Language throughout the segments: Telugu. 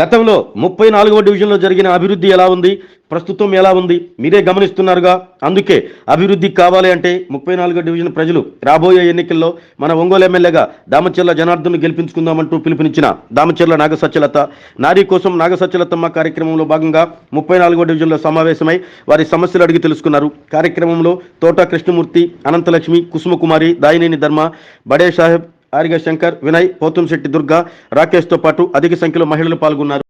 గతంలో ముప్పై నాలుగవ డివిజన్లో జరిగిన అభివృద్ధి ఎలా ఉంది? ప్రస్తుతం ఎలా ఉంది? మీరే గమనిస్తున్నారుగా? అందుకే అభివృద్ధి కావాలి అంటే ముప్పై నాలుగో డివిజన్ ప్రజలు రాబోయే ఎన్నికల్లో మన ఒంగోలు ఎమ్మెల్యేగా దామచెర్ల జనార్దన్ గెలిపించుకుందామంటూ పిలుపునిచ్చిన దామచెర్ల నాగసత్యలత నారీ కోసం నాగసత్యలతమ్మ కార్యక్రమంలో భాగంగా ముప్పై నాలుగో డివిజన్లో సమావేశమై వారి సమస్యలు అడిగి తెలుసుకున్నారు. కార్యక్రమంలో తోట కృష్ణమూర్తి అనంతలక్ష్మి కుసుమకుమారి దాయినేని ధర్మ బడే సాహెబ్ ఆరిగ శంకర్ వినయ్ పోతంశెట్టి దుర్గా రాకేష్తో పాటు అధిక సంఖ్యలో మహిళలు పాల్గొన్నారు.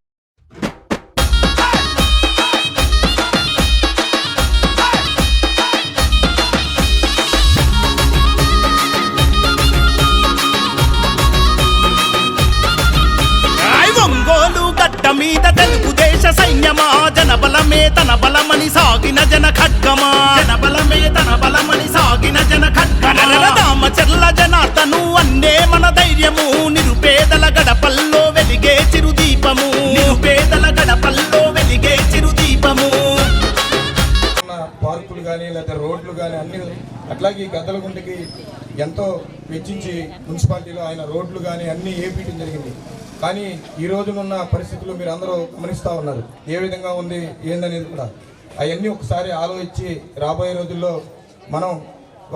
మీద తెలుగుదేశ సైన్యమా? జనబలమే తన బలమని సాగిన జన ఖడ్గమా? జనబలమే తన బలమని సాగిన జన ఖడ్గమా? రామచర్ల అన్నే మన నిరుపేదల గడపల్లో వెలిగే చిరుదీపము. నిరుపేదల గడపల్లో వెలిగే చిరుదీపము. పార్కులు కానీ లేకపోతే రోడ్లు కానీ అన్ని అట్లాగే ఈ గద్దలగుంటకి ఎంతో వెచ్చించి మున్సిపాలిటీలో ఆయన రోడ్లు కానీ అన్నీ వేపించడం జరిగింది. కానీ ఈ రోజునున్న పరిస్థితులు మీరు అందరూ గమనిస్తూ ఉన్నారు. ఏ విధంగా ఉంది ఏందనేది కూడా. అవన్నీ ఒకసారి ఆలోచించి రాబోయే రోజుల్లో మనం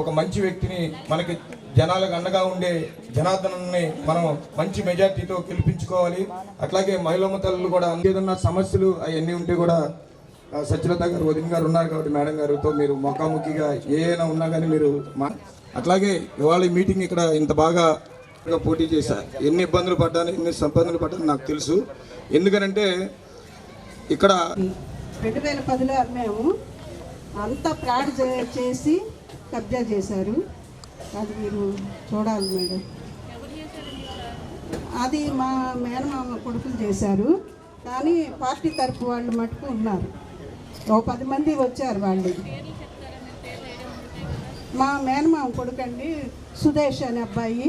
ఒక మంచి వ్యక్తిని మనకి జనాలకు అండగా ఉండే జనార్దనాన్ని మనం మంచి మెజార్టీతో గెలిపించుకోవాలి. అట్లాగే మహిళమ్మ తల్లు కూడా ఏదన్నా సమస్యలు అవన్నీ ఉంటే కూడా ఆ, సత్యలత గారు వదిన గారు ఉన్నారు కాబట్టి మేడం గారితో మీరు ముఖాముఖిగా ఏమైనా ఉన్నా కానీ మీరు మా అట్లాగే ఇవాళ మీటింగ్ ఇక్కడ ఇంత బాగా పోటీ చేశా. ఎన్ని ఇబ్బందులు పడ్డాను ఎన్ని సంపాదనలు పడ్డాను నాకు తెలుసు. ఎందుకనంటే ఇక్కడ రెండు వేల పదిలో మేము అంతా ప్రాడ్ చేసి కబ్జా చేశారు. అది మీరు చూడాలి మేడం అది మా మేనమామ కొడుకులు చేశారు కానీ పార్టీ తరపు వాళ్ళు మటుకు ఉన్నారు ఓ పది మంది వచ్చారు వాళ్ళు మా మేనమామ కొడుకండి సుదేశ్ అనే అబ్బాయి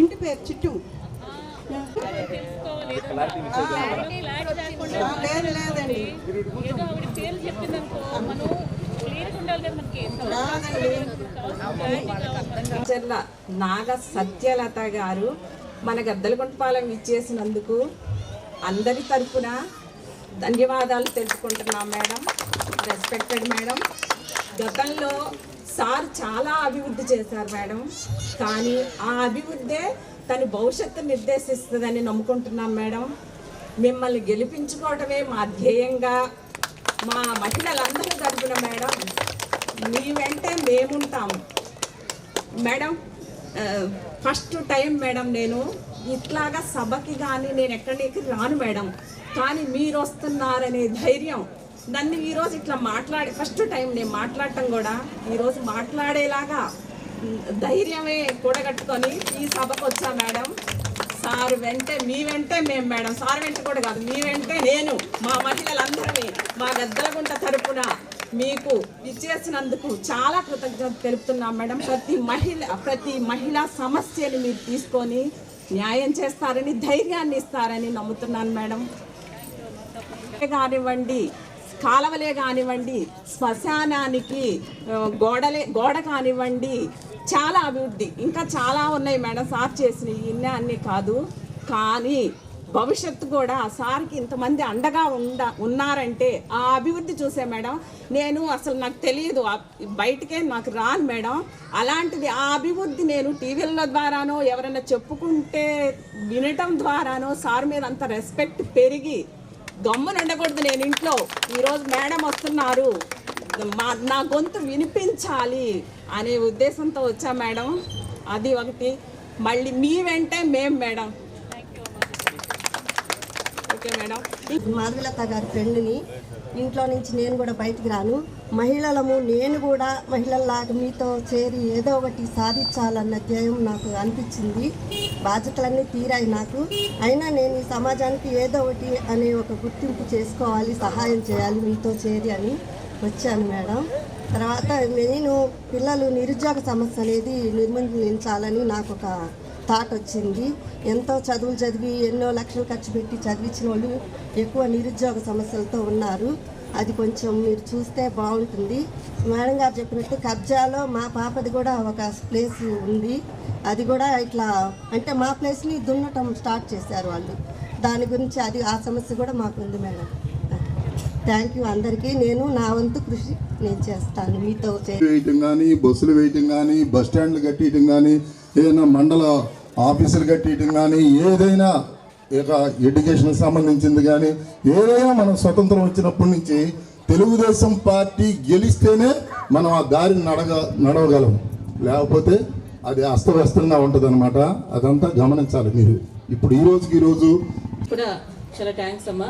ఇంటి పేరు చిట్టు లేదు లేదండి ఏదో ఆవిడ పేరు చెప్పిందనుకో మనం క్లియర్ ఉండాలి కదా మనకి చెర్ల నాగ సత్యలత గారు మన గద్దలగుంటపాలెం ఇచ్చేసినందుకు అందరి తరఫున ధన్యవాదాలు తెలుసుకుంటున్నాం మేడం. Respected madam. గతంలో సార్ చాలా అభివృద్ధి చేశారు మేడం. కానీ ఆ అభివృద్ధే తన భవిష్యత్తు నిర్దేశిస్తుందని నమ్ముకుంటున్నాం మేడం. మిమ్మల్ని గెలిపించుకోవటమే మా ధ్యేయంగా మా మహిళలందరూ తరఫున మేడం. మీ వెంటే మేముంటాము మేడం ఫస్ట్ టైం మేడం నేను ఇట్లాగా సభకి కానీ నేను ఎక్కడికి రాను మేడం. కానీ మీరు వస్తున్నారనే ధైర్యం. నన్ను ఈరోజు ఇట్లా మాట్లాడి ఫస్ట్ టైం నేను మాట్లాడటం కూడా ఈరోజు మాట్లాడేలాగా ధైర్యమే కూడగట్టుకొని ఈ సభకు వచ్చా మేడం. సార్ వెంటే మీ వెంటే మేము మేడం. సార్ వెంట కూడా కాదు మీ వెంటే నేను మా మహిళలందరినీ మా గద్దలగుంట తరపున మీకు ఇచ్చేసినందుకు చాలా కృతజ్ఞత తెలుపుతున్నాం మేడం. ప్రతి మహిళ ప్రతి మహిళా సమస్యని మీరు తీసుకొని న్యాయం చేస్తారని ధైర్యాన్ని ఇస్తారని నమ్ముతున్నాను మేడం. కానివ్వండి కాలవలే కానివ్వండి శ్మశానానికి గోడలే గోడ కానివ్వండి చాలా అభివృద్ధి. ఇంకా చాలా ఉన్నాయి మేడం సార్ చేసినవి. ఇన్నే అన్నీ కాదు. కానీ భవిష్యత్తు కూడా సార్కి ఇంతమంది అండగా ఉండ ఉన్నారంటే ఆ అభివృద్ధి చూసే మేడం నేను అసలు నాకు తెలియదు. బయటకే బయటికే నాకు రాను మేడం. అలాంటిది ఆ అభివృద్ధి నేను టీవీల ద్వారానో ఎవరైనా చెప్పుకుంటే వినటం ద్వారానో సార్ మీద అంత రెస్పెక్ట్ పెరిగి గమ్మున ఉండకూడదు నేను ఇంట్లో. ఈరోజు మేడం వస్తున్నారు. మా నా గొంతు వినిపించాలి అనే ఉద్దేశంతో వచ్చా మేడం. అది ఒకటి. మళ్ళీ మీ వెంటే మేం మేడం. Okay madam. మాధవలత గారి ఫ్రెండ్ని ఇంట్లో నుంచి నేను కూడా బయటికి రాను. మహిళలము నేను కూడా మహిళల్లాగా మీతో చేరి ఏదో ఒకటి సాధించాలన్న ధ్యేయం నాకు అనిపించింది. బాధ్యతలన్నీ తీరాయి నాకు. అయినా నేను ఈ సమాజానికి ఏదో ఒకటి అనే ఒక గుర్తింపు చేసుకోవాలి సహాయం చేయాలి మీతో చేరి అని వచ్చాను మేడం. తర్వాత నేను పిల్లలు నిరుద్యోగ సమస్య అనేది నిర్మూలించాలని నాకు ఒక థాట్ వచ్చింది ఎంతో చదువులు చదివి ఎన్నో లక్షలు ఖర్చు పెట్టి చదివించిన వాళ్ళు ఎక్కువ నిరుద్యోగ సమస్యలతో ఉన్నారు. అది కొంచెం మీరు చూస్తే బాగుంటుంది. మేడం గారు చెప్పినట్టు కబ్జాలో మా పాపది కూడా ఒక ప్లేస్ ఉంది. అది కూడా ఇట్లా అంటే మా ప్లేస్ని దున్నటం స్టార్ట్ చేశారు వాళ్ళు. దాని గురించి అది ఆ సమస్య కూడా మాకు ఉంది మేడం. థ్యాంక్ యూ అందరికీ. నేను నా వంతు కృషి నేను చేస్తాను. మీతో చే వేయటం కానీ బస్సులు వేయటం కానీ బస్ స్టాండ్లు కట్టేయటం కానీ ఏదైనా మండల ఆఫీసులు కట్టేయటం కానీ ఏదైనా ఇక ఎడ్యుకేషన్కి సంబంధించింది కానీ ఏదైనా మనం స్వతంత్రం వచ్చినప్పటి నుంచి తెలుగుదేశం పార్టీ గెలిస్తేనే మనం ఆ దారిని నడగ నడవగలం. లేకపోతే అది అస్తవ్యస్తంగా ఉంటుంది అనమాట అదంతా గమనించాలి మీరు. ఇప్పుడు ఈ రోజుకి ఈరోజు కూడా చాలా థ్యాంక్స్ అమ్మా.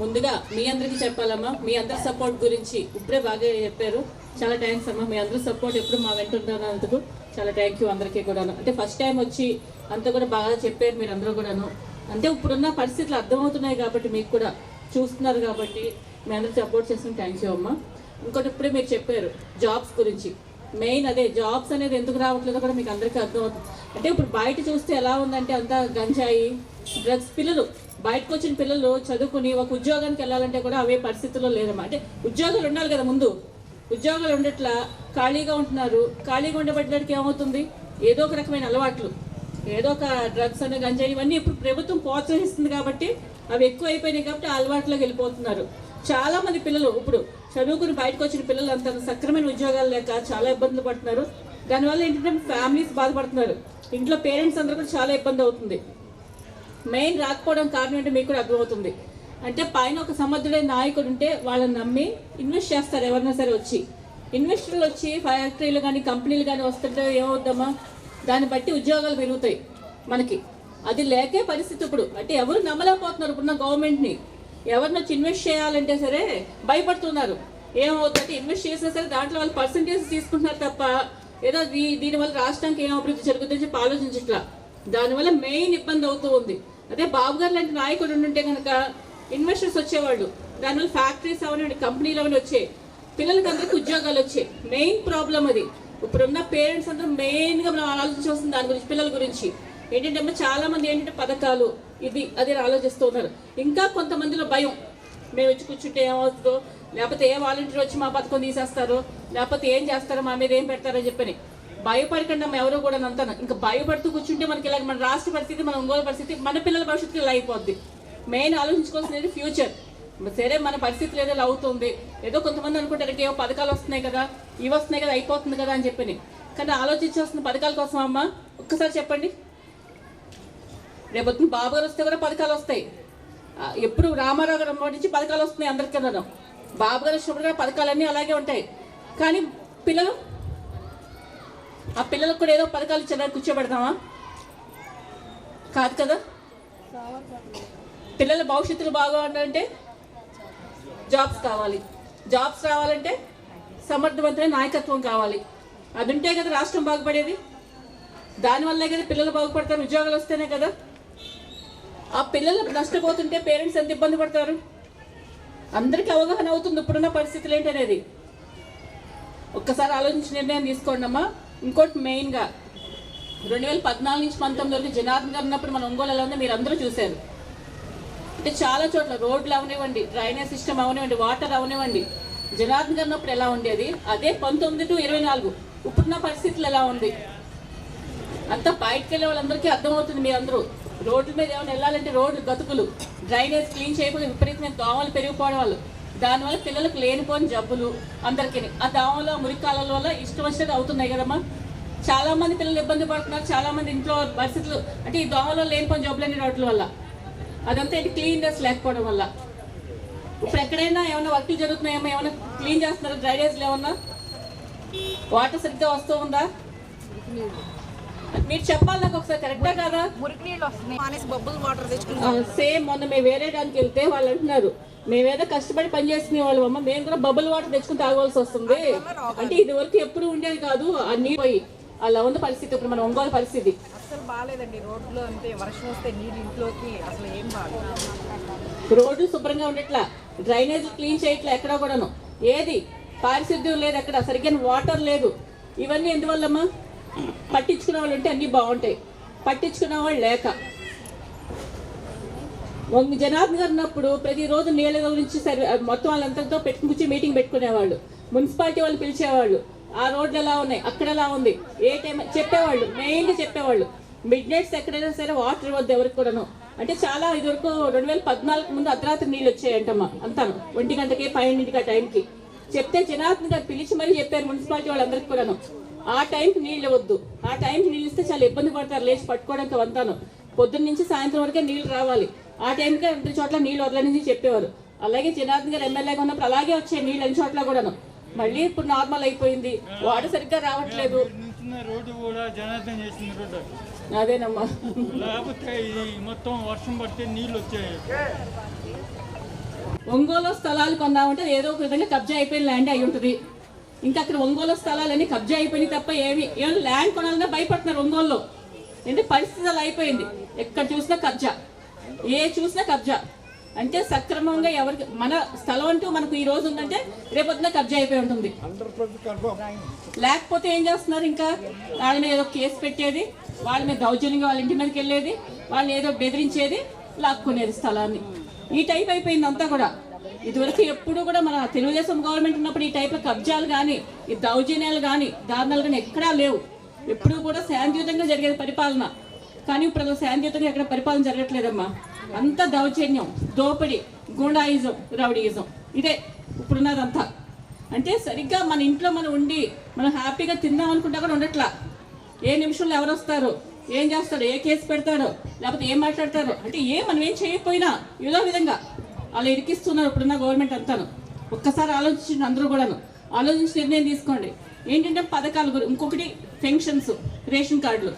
ముందుగా మీ అందరికీ చెప్పాలమ్మా. మీ అందరి సపోర్ట్ గురించి ఇప్పుడే బాగా చెప్పారు. చాలా థ్యాంక్స్ అమ్మా. మీ అందరి సపోర్ట్ ఎప్పుడు మా వెంట ఉంటున్నందుకు చాలా థ్యాంక్ యూ అందరికీ కూడాను. అంటే ఫస్ట్ టైం వచ్చి అంతా కూడా బాగా చెప్పారు మీరు అందరూ కూడాను. అంటే ఇప్పుడున్న పరిస్థితులు అర్థమవుతున్నాయి కాబట్టి మీకు కూడా చూస్తున్నారు కాబట్టి మీ అందరూ సపోర్ట్ చేసిన థ్యాంక్ యూ అమ్మ. ఇంకోటి ఇప్పుడే మీరు చెప్పారు జాబ్స్ గురించి. మెయిన్ అదే జాబ్స్ అనేది ఎందుకు రావట్లేదో కూడా మీకు అందరికీ అర్థమవుతుంది. అంటే ఇప్పుడు బయట చూస్తే ఎలా ఉందంటే అంతా గంజాయి డ్రగ్స్ పిల్లలు. బయటకు వచ్చిన పిల్లలు చదువుకుని ఒక ఉద్యోగానికి వెళ్ళాలంటే కూడా అవే పరిస్థితుల్లో లేదమ్మా అంటే ఉద్యోగాలు ఉండాలి కదా ముందు. ఉద్యోగాలు ఉండట్లా ఖాళీగా ఉంటున్నారు. ఖాళీగా ఉండబడ్డానికి ఏమవుతుంది? ఏదో ఒక రకమైన అలవాట్లు. ఏదో ఒక డ్రగ్స్ అని గంజాయి ఇవన్నీ ఇప్పుడు ప్రభుత్వం ప్రోత్సహిస్తుంది కాబట్టి అవి ఎక్కువ అయిపోయినాయి కాబట్టి ఆ అలవాట్లోకి వెళ్ళిపోతున్నారు. చాలా మంది పిల్లలు ఇప్పుడు చదువుకుని బయటకు వచ్చిన పిల్లలు అంత సక్రమైన ఉద్యోగాలు లేక చాలా ఇబ్బందులు పడుతున్నారు. దానివల్ల ఏంటంటే ఫ్యామిలీస్ బాధపడుతున్నారు. ఇంట్లో పేరెంట్స్ అందరూ కూడా చాలా ఇబ్బంది అవుతుంది. మెయిన్ రాకపోవడం కారణం ఏంటో మీకు కూడా అర్థమవుతుంది. అంటే పైన ఒక సమర్థుడైన నాయకుడు ఉంటే వాళ్ళని నమ్మి ఇన్వెస్ట్ చేస్తారు ఎవరైనా సరే వచ్చి. ఇన్వెస్టర్లు వచ్చి ఫ్యాక్టరీలు కానీ కంపెనీలు కానీ వస్తుంటే ఏమవుద్దామా? దాన్ని బట్టి ఉద్యోగాలు పెరుగుతాయి మనకి. అది లేకే పరిస్థితి ఇప్పుడు. అంటే ఎవరు నమ్మలేకపోతున్నారు ఇప్పుడున్న గవర్నమెంట్ని. ఎవరిని వచ్చి ఇన్వెస్ట్ చేయాలంటే సరే భయపడుతున్నారు. ఏమవుతుందంటే ఇన్వెస్ట్ చేసినా సరే దాంట్లో వాళ్ళు పర్సంటేజ్ తీసుకుంటున్నారు తప్ప ఏదో దీ దీనివల్ల రాష్ట్రానికి ఏం అభివృద్ధి జరుగుతుందని చెప్పి ఆలోచించట్లా. దానివల్ల మెయిన్ ఇబ్బంది అవుతూ ఉంది. అదే బాబు గారు లాంటి నాయకుడు ఉంటే కనుక ఇన్వెస్టర్స్ వచ్చేవాళ్ళు. దానివల్ల ఫ్యాక్టరీస్ అవన్నీ కంపెనీలు అవన్నీ వచ్చాయి పిల్లలకి అందరికీ ఉద్యోగాలు వచ్చాయి మెయిన్ ప్రాబ్లం అది. ఇప్పుడున్న పేరెంట్స్ అందరూ మెయిన్గా మనం ఆలోచించవలసింది దాని గురించి పిల్లల గురించి. ఏంటంటే అమ్మ చాలా మంది ఏంటంటే పథకాలు ఇది అదే ఆలోచిస్తూ ఉన్నారు. ఇంకా కొంతమందిలో భయం. మేము వచ్చి కూర్చుంటే ఏమవుతుందో? లేకపోతే ఏ వాలంటీర్ వచ్చి మా పథకం తీసేస్తారో? లేకపోతే ఏం చేస్తారో? మా మీద ఏం పెడతారో చెప్పని. భయపడకుండా మేము ఎవరో కూడా అంతా ఇంకా భయపడుతూ కూర్చుంటే మనకి ఇలా మన రాష్ట్ర పరిస్థితి మన ఒంగోలు పరిస్థితి మన పిల్లల భవిష్యత్తు ఇలా అయిపోద్ది. మెయిన్ ఆలోచించుకోవాల్సింది ఫ్యూచర్. సరే మన పరిస్థితులు ఏదో అవుతుంది ఏదో కొంతమంది అనుకుంటారు ఏవో పథకాలు వస్తున్నాయి కదా ఇవి వస్తున్నాయి కదా అయిపోతుంది కదా అని చెప్పి కానీ ఆలోచించాల్సిన పథకాల కోసం అమ్మ ఒక్కసారి చెప్పండి. రేపు బాబు గారు వస్తే కూడా పథకాలు వస్తాయి. ఎప్పుడు రామారావు గారు నుంచి పథకాలు వస్తున్నాయి అందరికీ బాబు గారు వచ్చినప్పుడు కూడా పథకాలన్నీ అలాగే ఉంటాయి. కానీ పిల్లలు ఆ పిల్లలకు కూడా ఏదో పథకాలు ఇచ్చారని కూర్చోబెడతామా? కాదు కదా? పిల్లల భవిష్యత్తులు బాగా ఉండాలంటే జాబ్స్ కావాలి. జాబ్స్ రావాలంటే సమర్థవంతమైన నాయకత్వం కావాలి. అది ఉంటే కదా రాష్ట్రం బాగుపడేది. దానివల్లే కదా పిల్లలు బాగుపడతారు ఉద్యోగాలు వస్తేనే కదా. ఆ పిల్లలు నష్టపోతుంటే పేరెంట్స్ ఎంత ఇబ్బంది పడతారు? అందరికీ అవగాహన అవుతుంది ఇప్పుడున్న పరిస్థితులు ఏంటనేది. ఒక్కసారి ఆలోచించి నిర్ణయం తీసుకోండి అమ్మా. ఇంకోటి మెయిన్గా రెండు వేల పద్నాలుగు నుంచి పంతొమ్మిది వరకు జనార్దన్ గారు ఉన్నప్పుడు మన ఒంగోలు ఎలా ఉందో మీరు అందరూ చూశారు. అంటే చాలా చోట్ల రోడ్లు అవనివ్వండి డ్రైనేజ్ సిస్టమ్ అవనివ్వండి వాటర్ అవనివ్వండి జనార్దన్ గారు ఉన్నప్పుడు ఎలా ఉండేది? అదే పంతొమ్మిది టు ఇరవై నాలుగు. ఇప్పుడున్న పరిస్థితులు ఎలా ఉంది? అంతా బయటకు వెళ్ళే వాళ్ళందరికీ అర్థమవుతుంది మీరందరూ. రోడ్ల మీద ఏమైనా వెళ్ళాలంటే రోడ్లు గతుకులు. డ్రైనేజ్ క్లీన్ చేయకపోతే విపరీతమైన దోమలు పెరిగిపోవడం వాళ్ళు దానివల్ల పిల్లలకు లేనిపోని జబ్బులు అందరికీ. ఆ దోమల మురికాల వల్ల ఇష్టం వచ్చినది అవుతున్నాయి కదమ్మా. చాలామంది పిల్లలు ఇబ్బంది పడుతున్నారు చాలామంది ఇంట్లో పరిస్థితులు. అంటే ఈ దోమలో లేనిపోని జబ్బులు అనే రోడ్ల వల్ల. అదంతా ఏంటి? క్లీన్నెస్ లేకపోవడం వల్ల. ఇప్పుడు ఎక్కడైనా ఏమైనా వర్క్లు జరుగుతున్నాయేమో ఏమైనా క్లీన్ చేస్తున్నారా? డ్రైనేజ్లు ఏమన్నా? వాటర్ సరిగ్గా వస్తూ ఉందా? మీరు చెప్పాలి నాకు ఒకసారి కరెక్టా కదా? సేమ్ మొన్న మేము వేరే దానికి వెళ్తే వాళ్ళు అంటున్నారు మేమేదో కష్టపడి పని చేసుకునే వాళ్ళం అమ్మ మేము కూడా బబుల్ వాటర్ తెచ్చుకుని తాగవలసి వస్తుంది. అంటే ఇది వరకు ఎప్పుడు ఉండేది కాదు ఆ నీళ్ళు పోయి. అలా ఉన్న పరిస్థితి. ఇప్పుడు మన ఒంగోలు పరిస్థితి. అసలు బాగాలేదండి రోడ్లో అంతే. వర్షం వస్తే నీళ్ళు ఇంట్లోకి అసలు ఏం బాగాలేదు రోడ్లు శుభ్రంగా ఉండట్లా. డ్రైనేజ్ క్లీన్ చేయట్లా ఎక్కడ కూడాను. ఏది? పారిశుద్ధ్యం లేదు ఎక్కడ. సరిగ్గా వాటర్ లేదు. ఇవన్నీ ఎందువల్లమ్మా? పట్టించుకునే వాళ్ళు ఉంటే అన్నీ బాగుంటాయి. పట్టించుకునే వాళ్ళు లేక. జనార్దన్ గారు ఉన్నప్పుడు ప్రతిరోజు నీళ్ళ గురించి సరి మొత్తం వాళ్ళంతటితో పెట్టుకుని మీటింగ్ పెట్టుకునేవాళ్ళు. మున్సిపాలిటీ వాళ్ళు పిలిచేవాళ్ళు. ఆ రోడ్లు ఎలా ఉన్నాయి అక్కడ ఎలా ఉంది. ఏ టైం చెప్పేవాళ్ళు మెయిన్గా చెప్పేవాళ్ళు. మిడ్ నైట్స్ ఎక్కడైనా సరే వాటర్ ఇవ్వద్దు ఎవరికి కూడాను. అంటే చాలా ఇదివరకు రెండు వేల పద్నాలుగు ముందు అర్ధరాత్రి నీళ్ళు వచ్చాయంటమ్మా అంతాను. ఒంటి గంటకి పన్నెండింటికి ఆ టైంకి. చెప్తే జనార్దన్ గారు పిలిచి మరీ చెప్పారు మున్సిపాలిటీ వాళ్ళందరికీ కూడాను. ఆ టైంకి నీళ్ళు ఇవ్వద్దు. ఆ టైంకి నీళ్ళు ఇస్తే చాలా ఇబ్బంది పడతారు లేచి పట్టుకోవడానికి అంతాను పొద్దున్న నుంచి సాయంత్రం వరకే నీళ్ళు రావాలి. ఆ టైంకి రెండు చోట్ల నీళ్ళు వదలని చెప్పేవారు. అలాగే జనార్దన్ గారు ఎమ్మెల్యేగా ఉన్నప్పుడు అలాగే వచ్చాయి నీళ్ళు అన్ని చోట్ల కూడాను. మళ్ళీ ఇప్పుడు నార్మల్ అయిపోయింది. వాటర్ సరిగ్గా రావట్లేదు. రోడ్డు కూడా జనార్దన్ చేసిన రోడ్డు. అదేనమ్మా. లేకపోతే ఇది మొత్తం వర్షం పడితే నీళ్ళు వచ్చాయి. ఒంగోలు స్థలాలు కొన్నామంటే ఏదో ఒక విధంగా కబ్జా అయిపోయిన ల్యాండ్ అయి ఉంటుంది. ఇంకా అక్కడ ఒంగోలు స్థలాలన్నీ కబ్జా అయిపోయినాయి తప్ప ఏమి. ఏమి ల్యాండ్ కొనాలన్నా భయపడుతున్నారు ఒంగోలులో. అంటే పరిస్థితి అలా అయిపోయింది. ఎక్కడ చూసినా కబ్జా. ఏ చూసినా కబ్జా. అంటే సక్రమంగా ఎవరికి మన స్థలం అంటూ మనకు ఈ రోజు ఉందంటే రేపొద్దున కబ్జా అయిపోయి ఉంటుంది. లేకపోతే ఏం చేస్తున్నారు ఇంకా? వాళ్ళ మీద ఏదో కేసు పెట్టేది వాళ్ళ మీద దౌర్జన్యంగా వాళ్ళ ఇంటి మీదకి వెళ్ళేది వాళ్ళని ఏదో బెదిరించేది లాక్కునేది స్థలాన్ని. ఈ టైప్ అయిపోయింది అంతా కూడా. ఇదివరకు ఎప్పుడు కూడా మన తెలుగుదేశం గవర్నమెంట్ ఉన్నప్పుడు ఈ టైప్ కబ్జాలు కానీ ఈ దౌర్జన్యాలు కానీ దారుణాలు కానీ ఎక్కడా లేవు. ఎప్పుడు కూడా శాంతియుతంగా జరిగేది పరిపాలన. కానీ ఇప్పుడు అలా శాంతియుతంగా ఎక్కడ పరిపాలన జరగట్లేదమ్మా. అంతా దౌర్జన్యం దోపిడీ గూండాయిజం రౌడీయిజం. ఇదే ఇప్పుడున్నదంతా. అంటే సరిగ్గా మన ఇంట్లో మనం ఉండి మనం హ్యాపీగా తిందాం అనుకుంటా కూడా ఉండట్లా. ఏ నిమిషంలో ఎవరు వస్తారు ఏం చేస్తారు? ఏ కేసు పెడతారు? లేకపోతే ఏం మాట్లాడతారు? అంటే ఏ మనం ఏం చేయకపోయినా ఏదో విధంగా అలా ఇరికిస్తున్నారు ఇప్పుడున్న గవర్నమెంట్ అంతాను. ఒక్కసారి ఆలోచించండి అందరూ కూడాను. ఆలోచించి నిర్ణయం తీసుకోండి. ఏంటంటే పథకాలు గురి ఇంకొకటి పెన్షన్స్ రేషన్ కార్డులు.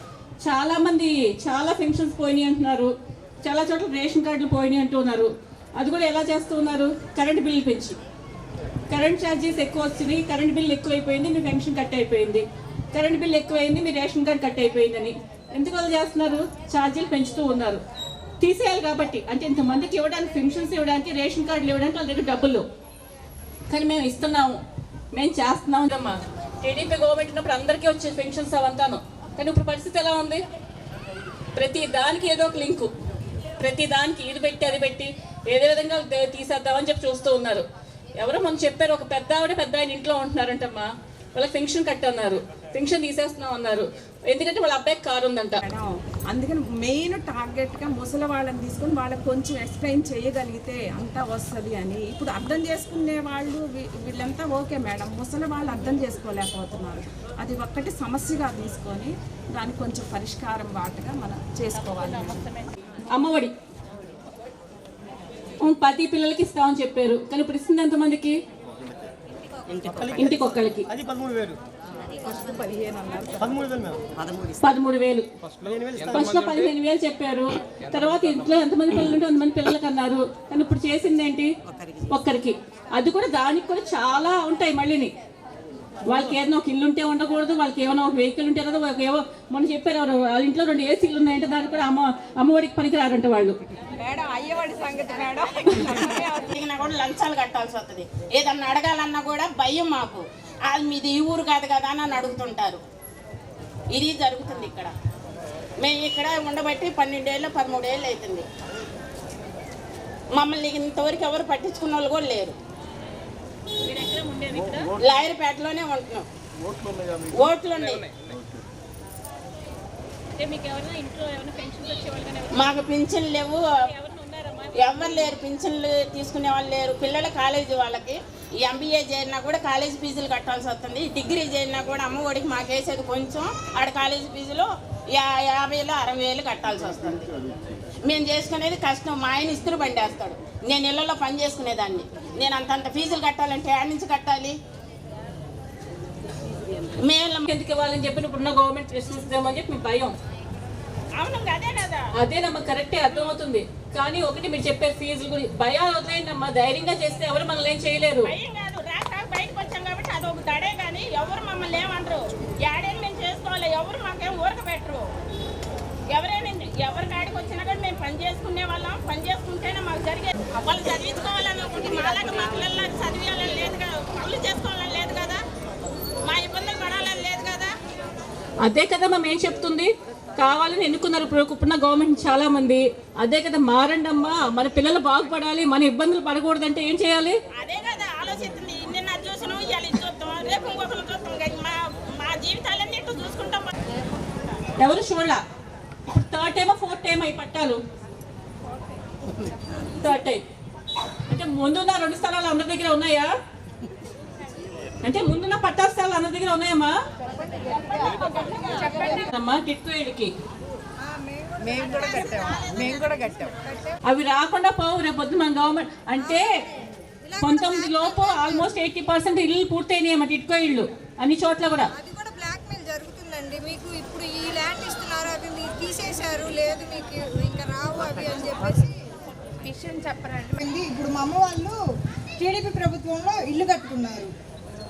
చాలామంది చాలా పెన్షన్స్ పోయినాయి అంటున్నారు. చాలా చోట్ల రేషన్ కార్డులు పోయినాయి అంటున్నారు అది కూడా ఎలా చేస్తూ ఉన్నారు? కరెంట్ బిల్లు పెంచి. కరెంట్ ఛార్జెస్ ఎక్కువ వచ్చినాయి కరెంట్ బిల్ ఎక్కువైపోయింది. మీ పెన్షన్ కట్ అయిపోయింది. కరెంట్ బిల్ ఎక్కువైంది. మీ రేషన్ కార్డ్ కట్ అయిపోయిందని. ఎందుకు వాళ్ళు చేస్తున్నారు? ఛార్జీలు పెంచుతూ ఉన్నారు. తీసేయాలి కాబట్టి. అంటే ఇంతమందికి ఇవ్వడానికి పెన్షన్స్ ఇవ్వడానికి రేషన్ కార్డులు ఇవ్వడానికి వాళ్ళ దగ్గర డబ్బులు. కానీ మేము ఇస్తున్నాము. మేము చేస్తున్నాము. అమ్మా టీడీపీ గవర్నమెంట్ ఉన్నప్పుడు అందరికీ వచ్చే పెన్షన్స్ అవంతాను. కానీ ఇప్పుడు పరిస్థితి ఎలా ఉంది? ప్రతి దానికి ఏదో ఒక లింకు. ప్రతి దానికి ఇది పెట్టి అది పెట్టి ఏదే విధంగా తీసేద్దామని చెప్పి చూస్తూ ఉన్నారు. ఎవరో మనం చెప్పారు ఒక పెద్ద ఆవిడ పెద్ద ఆయన ఇంట్లో ఉంటున్నారంటమ్మా. వాళ్ళకి పెన్షన్ కట్టన్నారు. పెన్షన్ తీసేస్తున్నాం అన్నారు. ఎందుకంటే వాళ్ళ అబ్బాయికి కారు ఉందంట. మేడం అందుకని మెయిన్ టార్గెట్గా ముసలి వాళ్ళని తీసుకొని వాళ్ళకి కొంచెం ఎక్స్ప్లెయిన్ చేయగలిగితే అంతా వస్తుంది అని. ఇప్పుడు అర్థం చేసుకునే వాళ్ళు వీ- వీళ్ళంతా ఓకే మేడం. ముసలి వాళ్ళు అర్థం చేసుకోలేకపోతున్నారు. అది ఒక్కటి సమస్యగా తీసుకొని దానికి కొంచెం పరిష్కారం వాటగా మనం చేసుకోవాలి అమ్మఒడి. పది పిల్లలకి ఇస్తామని చెప్పారు. కానీ ఇప్పుడు ఇస్తుంది ఎంతమందికి? ఇంటికి మేము పదమూడు వేలు. ఫస్ట్లో పదిహేను వేలు చెప్పారు. తర్వాత ఇంట్లో ఎంతమంది పిల్లలు ఉంటే అంతమంది పిల్లలకి అన్నారు. కానీ ఇప్పుడు చేసింది ఏంటి? ఒక్కరికి. అది కూడా దానికి కూడా చాలా ఉంటాయి మళ్ళీని. వాళ్ళకి ఏదైనా ఒక ఇల్లు ఉంటే ఉండకూడదు వాళ్ళకి ఏమైనా ఒక వెహికల్ ఉంటే కదా వాళ్ళకి ఏవో మొన్న చెప్పారు ఎవరు వాళ్ళ ఇంట్లో రెండు ఏసీలు ఉన్నాయంటే దానికి కూడా అమ్మ అమ్మఒడికి పనికిరారంట వాళ్ళు. మేడం అయ్యేవాడి సంగతి మేడం. దిగినా కూడా లంచాలు కట్టాల్సి వస్తుంది. ఏదన్నా అడగాలన్నా కూడా భయం మాకు. అది మీది ఈ ఊరు కాదు కదా అని అడుగుతుంటారు. ఇది జరుగుతుంది ఇక్కడ. మేము ఇక్కడ ఉండబట్టి పన్నెండేళ్ళు పదమూడేళ్ళు అవుతుంది. మమ్మల్ని ఇంతవరకు ఎవరు పట్టించుకున్న వాళ్ళు కూడా లేరు. లాయర్పేటలోనే ఉంటున్నాం. ఓట్లు ఉన్నాయి మాకు పింఛన్లు లేవు. ఎవరు లేరు. పింఛన్లు తీసుకునే వాళ్ళు లేరు. పిల్లల కాలేజీ వాళ్ళకి ఈ ఎంబీఏ చేరినా కూడా కాలేజీ ఫీజులు కట్టాల్సి వస్తుంది. డిగ్రీ చేరినా కూడా అమ్మ ఒడికి మాకేసేది కొంచెం. ఆడ కాలేజీ ఫీజులు యా యాభై వేలు అరవై వేలు కట్టాల్సి వస్తుంది. మేము చేసుకునేది కష్టం. మా ఆయన ఇస్త్రీ బండి వేస్తాడు నేను ఇళ్ళలో పని చేసుకునేదాన్ని. నేను అంతంత ఫీజులు కట్టాలంటే యాడ్ నుంచి కట్టాలి? మేము ఎందుకు ఇవ్వాలని చెప్పి ఇప్పుడున్న గవర్నమెంట్ ప్రశ్నిస్తుందేమని చెప్పి మీ భయం. అదేనమ్మా కరెక్టే అర్థమవుతుంది. కానీ ఒకటి మీరు చెప్పే ఫీజుల గురించి భయాలు వదిలేయండి అమ్మా ధైర్యంగా చేస్తే ఎవరు మనల్ని ఏం చేయలేరు. బయటకు వచ్చాం కాబట్టి అది ఒక దడే కానీ ఎవరు మమ్మల్ని ఏమంటారు? ఏడేళ్ళు మేము చేసుకోవాలి ఎవరు మాకేం ఊరక పెట్టరు. ఎవరైనా ఎవరి కాడికి వచ్చినా కూడా మేము పని చేసుకునే వాళ్ళం. పని చేసుకుంటేనే మాకు జరిగేది వాళ్ళు చదివించుకోవాలని ఒకటి మాలాగా మా పిల్లల్ని అదే కదా మనం ఏం చెప్తుంది? కావాలని ఎన్నుకున్నారు ఇప్పుడున్న గవర్నమెంట్ చాలా మంది. అదే కదా మారండమ్మా మన పిల్లలు బాగుపడాలి మన ఇబ్బందులు పడకూడదంటే ఏం చేయాలి? అదే కదా మా మా జీవితాలన్నీ ఇట్లా చూసుకుంటాం. ఎవరు చూడ థర్డ్ టైమ్ ఫోర్త్ టైమ్ అయి పట్టాలు. థర్డ్ టైం అంటే ముందున్న రెండు స్థలాలు అందరి దగ్గర ఉన్నాయా? అంటే ముందున్న పట్టాల స్థలాలు అందరి దగ్గర ఉన్నాయమ్మా? అమ్మా టిట్కోయిడ్కి మేము కూడా కట్టాం. మేము కూడా కట్టాం. అవి రాకుండా పోవు రేపు పొద్దున మన గవర్నమెంట్ అంటే పంతొమ్మిది లోపు ఆల్మోస్ట్ ఎయిటీ పర్సెంట్ ఇల్లు పూర్తయినాయి అన్నమాట ఇటుకో ఇల్లు అన్ని చోట్ల కూడా. అది కూడా బ్లాక్ మెయిల్ జరుగుతుందండి. మీకు ఇప్పుడు ఈ ల్యాండ్ ఇస్తున్నారు అవి మీరు తీసేశారు లేదు మీకు ఇంకా రావు అవి అని చెప్పేసి విషయం చెప్పరండి. ఇప్పుడు మా అమ్మ వాళ్ళు టీడీపీ ప్రభుత్వంలో ఇల్లు కట్టుకున్నారు.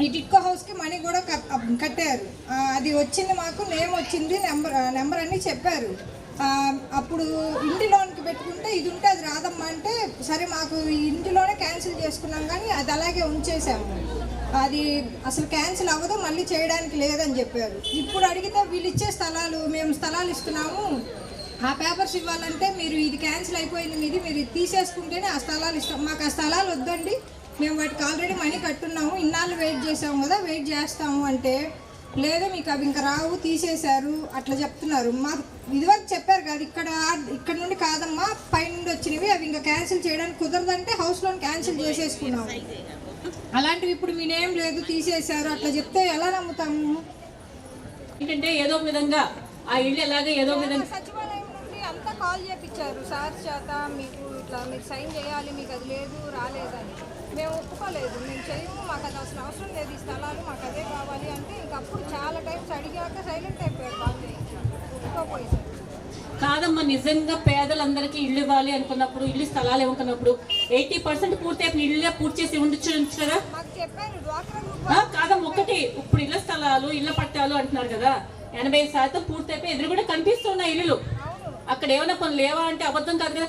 ఈ టిట్కో హౌస్కి మనీ కూడా కట్- కట్టారు. అది వచ్చింది మాకు నేమ్ వచ్చింది నెంబర్ నెంబర్ అని చెప్పారు. అప్పుడు ఇంటి లోన్కి పెట్టుకుంటే ఇది ఉంటే అది రాదమ్మా అంటే సరే మాకు ఇంటిలోనే క్యాన్సిల్ చేసుకున్నాం కానీ అది అలాగే ఉంచేసాము. అది అసలు క్యాన్సిల్ అవ్వదు మళ్ళీ చేయడానికి లేదని చెప్పారు. ఇప్పుడు అడిగితే వీళ్ళు ఇచ్చే స్థలాలు మేము స్థలాలు ఇస్తున్నాము. ఆ పేపర్స్ ఇవ్వాలంటే మీరు ఇది క్యాన్సిల్ అయిపోయింది మీది మీరు తీసేసుకుంటేనే ఆ స్థలాలు ఇస్తాం. మాకు ఆ స్థలాలు వద్దండి మేము వాటికి ఆల్రెడీ మనీ కట్టున్నాము. ఇన్నాళ్ళు వెయిట్ చేసాము కదా వెయిట్ చేస్తాము అంటే లేదు మీకు అవి ఇంకా రావు తీసేశారు అట్లా చెప్తున్నారు. మాకు ఇదివరకు చెప్పారు కదా ఇక్కడ ఇక్కడ నుండి కాదమ్మా పై నుండి వచ్చినవి అవి ఇంకా క్యాన్సిల్ చేయడానికి కుదరదంటే హౌస్ లోన్ క్యాన్సిల్ చేసేసుకున్నాము. అలాంటివి ఇప్పుడు మీ నేమ్ లేదు తీసేశారు అట్లా చెప్తే ఎలా నమ్ముతాము? ఏంటంటే ఏదో విధంగా ఆ ఇల్లు ఎలాగే ఏదో విధంగా సచివాలయం నుండి అంతా కాల్ చేపించారు సార్ చేత మీకు ఇట్లా మీరు సైన్ చేయాలి మీకు అది లేదు రాలేదని. మేము ఒప్పుకోలేదు. మేము చేయము మాకు అది అసలు అవసరం లేదు. ఈ స్థలాలు మాకు అదే కావాలి అంటే ఇంక అప్పుడు చాలా టైమ్స్ అడిగాక సైలెంట్ అయిపోయారు వాళ్ళే ఒప్పుకోపోయేసారు కాదమ్మా నిజంగా పేదలందరికీ ఇల్లు ఇవ్వాలి అనుకున్నప్పుడు ఇల్లు స్థలాలు ఇవ్వకున్నప్పుడు ఎయిటీ పర్సెంట్ పూర్తి అయిపోయిన ఇల్లు పూర్తి చేసి ఉండొచ్చు కదా కాదమ్మా ఒకటి ఇప్పుడు ఇళ్ళ స్థలాలు ఇళ్ళ పట్టాలు అంటున్నారు కదా. ఎనభై శాతం పూర్తి అయిపోయి ఎదురు కూడా కనిపిస్తున్నాయి ఇల్లులు. అక్కడ ఏమైనా పనులు లేవా అంటే అబద్ధం కాదు కదా.